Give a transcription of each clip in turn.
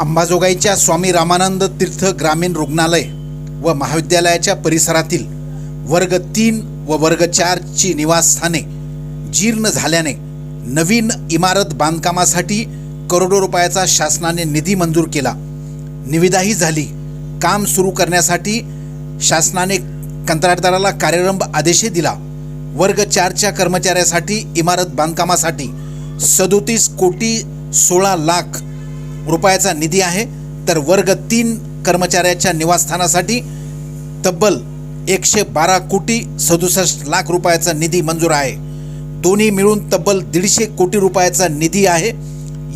अंबाजोगाईच्या स्वामी रामानंद तीर्थ ग्रामीण रुग्णालय व महाविद्यालयाच्या परिसरातील वर्ग तीन व वर्ग चारची निवासस्थाने जीर्ण झाल्याने नवीन इमारत बांधकामासाठी करोडो रुपयाचा शासनाने निधी मंजूर केला. निविदाही झाली. काम सुरू करण्यासाठी शासनाने कंत्राटदाराला कार्यारंभ आदेशही दिला. वर्ग चारच्या कर्मचाऱ्यासाठी इमारत बांधकामासाठी सदोतीस कोटी सोळा लाख रुपयाचा निधी आहे तर वर्ग तीन कर्मचाऱ्याच्या निवासस्थानासाठी तब्बल एकशे बारा कोटी सदुसष्ट लाख रुपयाचा निधी मंजूर आहे. दोन्ही मिळून तब्बल दीडशे कोटी रुपयाचा निधी आहे.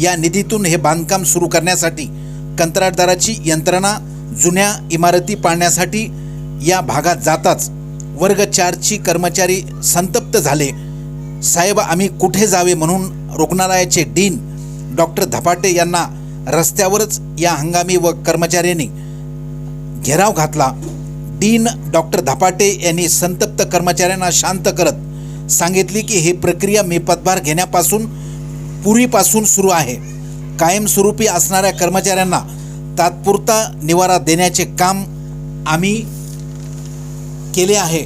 या निधीतून हे बांधकाम सुरू करण्यासाठी कंत्राटदाराची यंत्रणा जुन्या इमारती पाळण्यासाठी या भागात जाताच वर्ग चारची कर्मचारी संतप्त झाले. साहेब आम्ही कुठे जावे म्हणून रुग्णालयाचे डीन डॉक्टर धपाटे यांना रस्त्यावरच या हंगामी व कर्मचाऱ्यांनी घेराव घातला. डीन डॉक्टर धपाटे यांनी संतप्त कर्मचाऱ्यांना शांत करत सांगितले की ही प्रक्रिया मी पदभार घेण्यापासून पूर्वीपासून सुरू आहे. कायमस्वरूपी असणाऱ्या कर्मचाऱ्यांना तात्पुरता निवारा देण्याचे काम आम्ही केले आहे.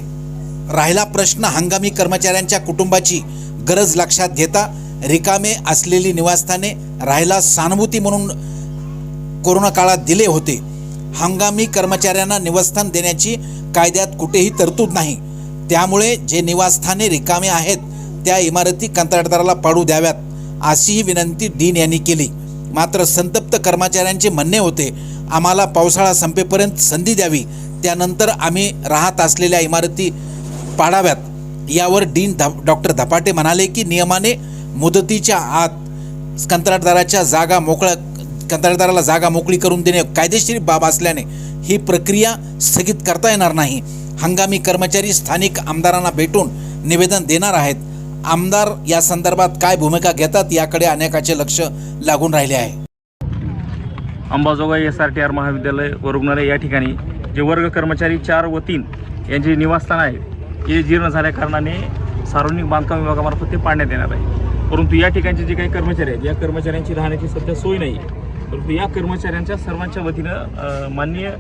राहिला प्रश्न हंगामी कर्मचाऱ्यांच्या कुटुंबाची गरज लक्षात घेता रिकामे असलेली निवासस्थाने राहायला सहानुभूती म्हणून कोरोना काळात दिले होते. हंगामी कर्मचाऱ्यांना निवासस्थान देण्याची कायद्यात कुठेही तरतूद नाही. त्यामुळे जे निवासस्थाने रिकामे आहेत त्या इमारती कंत्राटदाराला पाडू द्याव्यात अशीही विनंती डीन यांनी केली. मात्र संतप्त कर्मचाऱ्यांचे म्हणणे होते आम्हाला पावसाळा संपेपर्यंत संधी द्यावी. त्यानंतर आम्ही राहत असलेल्या इमारती पाडाव्यात. यावर डीन ध डॉक्टर धपाटे म्हणाले की नियमाने मुदतीच्या आत कंत्राटदाराच्या जागा मोकळ्या कंत्राटदाराला जागा मोकळी करून देणे कायदेशीर बाब असल्याने ही प्रक्रिया स्थगित करता येणार नाही. हंगामी कर्मचारी स्थानिक आमदारांना भेटून निवेदन देणार आहेत. आमदार या संदर्भात काय भूमिका घेतात याकडे अनेकाचे लक्ष लागून राहिले आहे. Ambajogai S R T R महाविद्यालय व रुग्णालय या ठिकाणी जे वर्ग कर्मचारी चार व तीन यांचे निवासस्थान आहे हे जीर्ण झाल्या कारणाने सार्वजनिक बांधकाम विभागामार्फत ते पाडण्यात येणार आहे. परंतु या ठिकाणचे जे काही कर्मचारी आहेत या कर्मचाऱ्यांची राहण्याची सध्या सोय नाही आहे परंतु या कर्मचाऱ्यांच्या सर्वांच्या वतीनं माननीय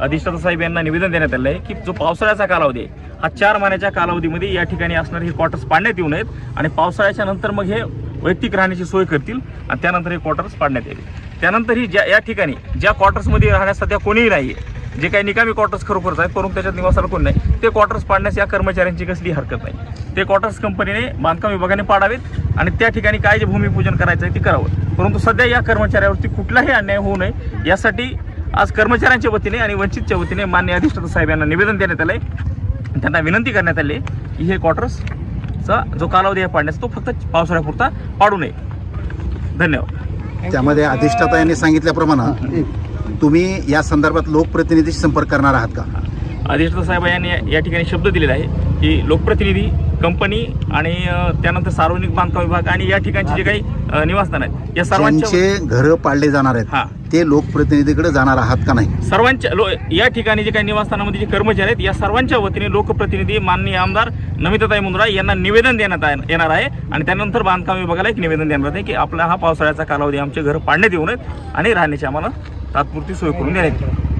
अधिष्ठाता साहेब यांना निवेदन देण्यात आलं आहे की जो पावसाळ्याचा कालावधी आहे हा चार महिन्याच्या कालावधीमध्ये या ठिकाणी असणारे हे क्वार्टर्स पाडण्यात येऊ नयेत आणि पावसाळ्याच्या नंतर मग हे वैयक्तिक राहण्याची सोय करतील आणि त्यानंतर हे क्वार्टर्स पाडण्यात येईल त्यानंतरही ज्या या ठिकाणी ज्या क्वार्टर्समध्ये राहण्यास सध्या कोणीही नाही आहे जे काही निकामी क्वार्टर्स खरोखरच आहेत परंतु त्याच्यात निवासाला कोण नाही. ते क्वार्टर्स पाडण्यास या कर्मचाऱ्यांची कसली हरकत नाही. ते क्वार्टर्स कंपनीने बांधकाम विभागाने पाडावेत आणि त्या ठिकाणी काय जे भूमिपूजन करायचं आहे ते करावं. परंतु सध्या या कर्मचाऱ्यावरती कुठलाही अन्याय होऊ नये यासाठी आज कर्मचाऱ्यांच्या वतीने आणि वंचितच्या वतीने मान्य अधिष्ठाता साहेब यांना निवेदन देण्यात आलं आहे त्यांना विनंती करण्यात आली की हे क्वार्टर्सचा जो कालावधी आहे पाडण्याचा तो फक्त पावसाळ्यापुरता पाडू नये. धन्यवाद. त्यामध्ये अधिष्ठाता यांनी सांगितल्याप्रमाणे तुम्ही या संदर्भात लोकप्रतिनिधीशी संपर्क करणार आहात का? अधिष्ठाता साहेब यांनी या ठिकाणी शब्द दिलेला आहे की लोकप्रतिनिधी कंपनी आणि त्यानंतर सार्वजनिक बांधकाम विभाग आणि या ठिकाणचे जे काही निवासस्थान आहेत या सर्वांच्या ज्यांचे घरं पाडले जाणार हा. आहेत ते लोकप्रतिनिधीकडे जाणार आहात का नाही? सर्वांच्या लो या ठिकाणी जे काही निवासस्थानामध्ये जे कर्मचारी आहेत या सर्वांच्या वतीने लोकप्रतिनिधी माननीय आमदार नमिताताई मुंद्रा यांना निवेदन देण्यात येणार आहे. आणि त्यानंतर बांधकाम विभागाला एक निवेदन देण्यात आहे की आपला हा पावसाळ्याचा कालावधी आमचे घर पाडण्यात येऊ नयेत आणि राहण्याची आम्हाला तात्पुरती सोय करून देण्यात येईल